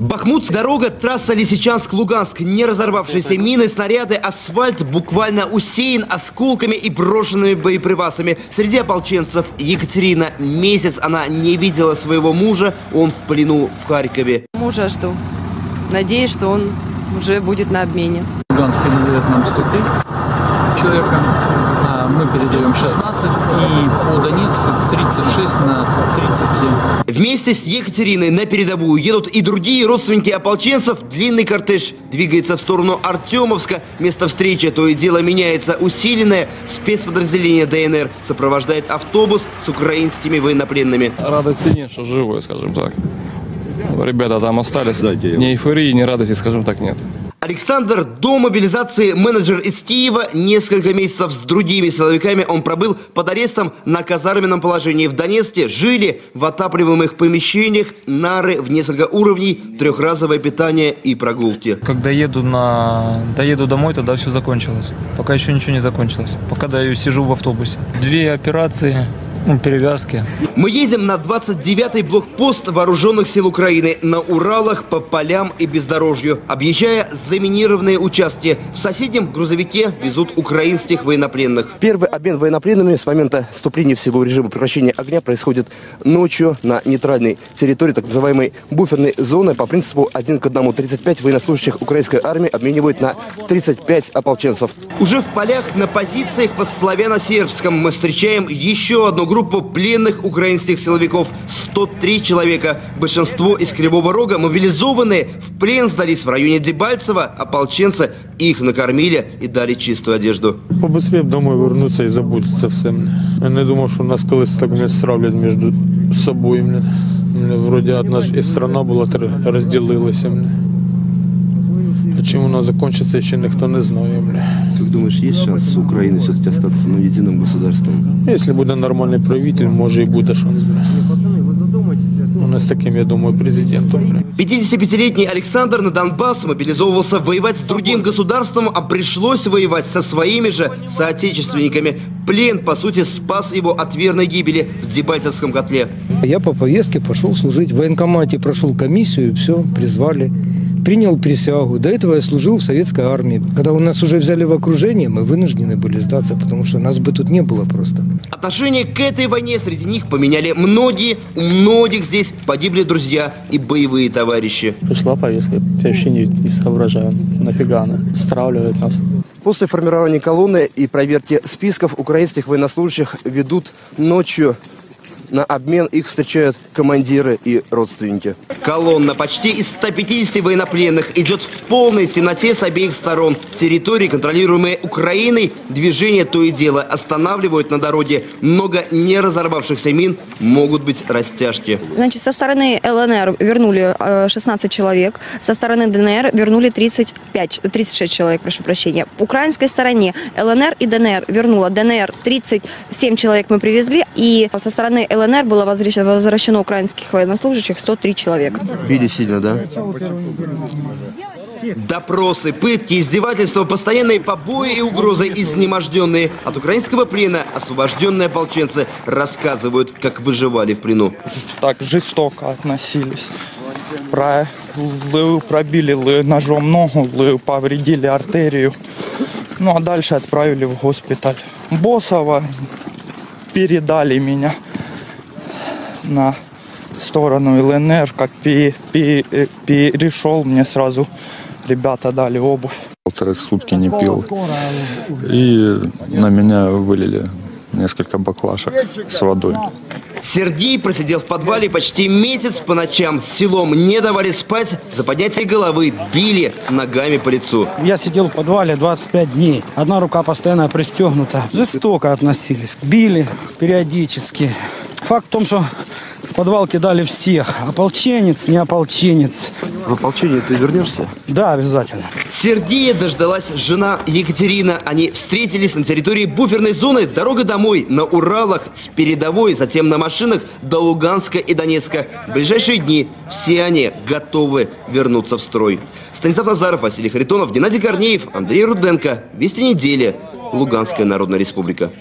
Бахмут, дорога, трасса Лисичанск-Луганск. Не разорвавшиеся мины, снаряды, асфальт буквально усеян осколками и брошенными боеприпасами. Среди ополченцев Екатерина. Месяц она не видела своего мужа, он в плену в Харькове. Мужа жду. Надеюсь, что он уже будет на обмене. Луганск передает нам 103 человека, мы передаем 16, и по Донецку 36 на 37. Вместе с Екатериной на передовую едут и другие родственники ополченцев. Длинный кортеж двигается в сторону Артемовска. Место встречи то и дело меняется. Усиленное спецподразделение ДНР сопровождает автобус с украинскими военнопленными. радости нет, что живой, скажем так. Ребята там остались. Ни эйфории, ни радости, скажем так, нет. Александр до мобилизации менеджер из Киева. Несколько месяцев с другими силовиками он пробыл под арестом на казарменном положении в Донецке. Жили в отапливаемых помещениях, нары в несколько уровней, трехразовое питание и прогулки. Когда еду на... доеду домой, тогда все закончилось. Пока еще ничего не закончилось. Пока даю, сижу в автобусе. Две операции, перевязки. Мы едем на 29-й блокпост вооруженных сил Украины на Уралах по полям и бездорожью, объезжая заминированные участки. В соседнем грузовике везут украинских военнопленных. Первый обмен военнопленными с момента вступления в силу режима прекращения огня происходит ночью на нейтральной территории так называемой буферной зоны. По принципу один к одному 35 военнослужащих украинской армии обменивают на 35 ополченцев. Уже в полях на позициях под славяно-сербском мы встречаем еще одну группу пленных украинских силовиков. 103 человека. Большинство из Кривого Рога мобилизованные в плен сдались в районе Дебальцева. Ополченцы их накормили и дали чистую одежду. Побыстрее б домой вернуться і забутися все. Мене. Я не думав, що нас колись так не стравлять між собою. Мене. Мене вроді одна ж і страна була, тр- розділилася. Мене. А чим вона закінчиться, ще ніхто не знає. Мене. Как думаешь, есть шанс Украины все-таки остаться ну, единым государством? Якщо буде нормальний правитель, може і буде шанс. У нас таким, я думаю, президентом. Мене. 55-летний Александр на Донбасс мобилизовывался воевать с другим государством, а пришлось воевать со своими же соотечественниками. Плен, по сути, спас его от верной гибели в Дебальцевском котле. Я по повестке пошел служить. В военкомате прошел комиссию, все, призвали. Принял присягу. До этого я служил в советской армии. Когда у нас уже взяли в окружение, мы вынуждены были сдаться, потому что нас бы тут не было просто. Отношение к этой войне среди них поменяли многие. У многих здесь погибли друзья и боевые товарищи. Пришла повестка. Я вообще не, не соображаю. Нафига она? Стравливает нас. После формирования колонны и проверки списков украинских военнослужащих ведут ночью на обмен их встречают командиры и родственники. Колонна почти из 150 военнопленных идет в полной темноте с обеих сторон. Территории, контролируемые Украиной, движение то и дело останавливают на дороге. Много не разорвавшихся мин могут быть растяжки. Значит, со стороны ЛНР вернули э, 16 человек, со стороны ДНР вернули 35, 36 человек, прошу прощения. В украинской стороне ЛНР и ДНР вернула. ДНР 37 человек мы привезли, и со стороны ЛНР было возвращено, возвращено украинских военнослужащих 103 человека. Били сильно, да? Допросы, пытки, издевательства, постоянные побои и угрозы изнеможденные. От украинского плена освобожденные ополченцы рассказывают, как выживали в плену. так жестоко относились. Про, пробили ножом ногу, повредили артерию. Ну а дальше отправили в госпиталь. Босова передали меня на сторону ЛНР. Как э, перешел, мне сразу ребята дали обувь. Полторы сутки не пил. И на меня вылили несколько баклашек с водой. Сергей просидел в подвале почти месяц по ночам. Селом не давали спать, за поднятие головы били ногами по лицу. Я сидел в подвале 25 дней. Одна рука постоянно пристегнута. Жестоко относились. Били периодически. Факт в том, что подвал кидали всех. Ополченец, не ополченец. В ополчение ты вернешься? Да, обязательно. Сергея дождалась жена Екатерина. Они встретились на территории буферной зоны. Дорога домой на Уралах с передовой, затем на машинах до Луганска и Донецка. В ближайшие дни все они готовы вернуться в строй. Станислав Назаров, Василий Харитонов, Геннадий Корнеев, Андрей Руденко. Вести недели. Луганская Народная Республика.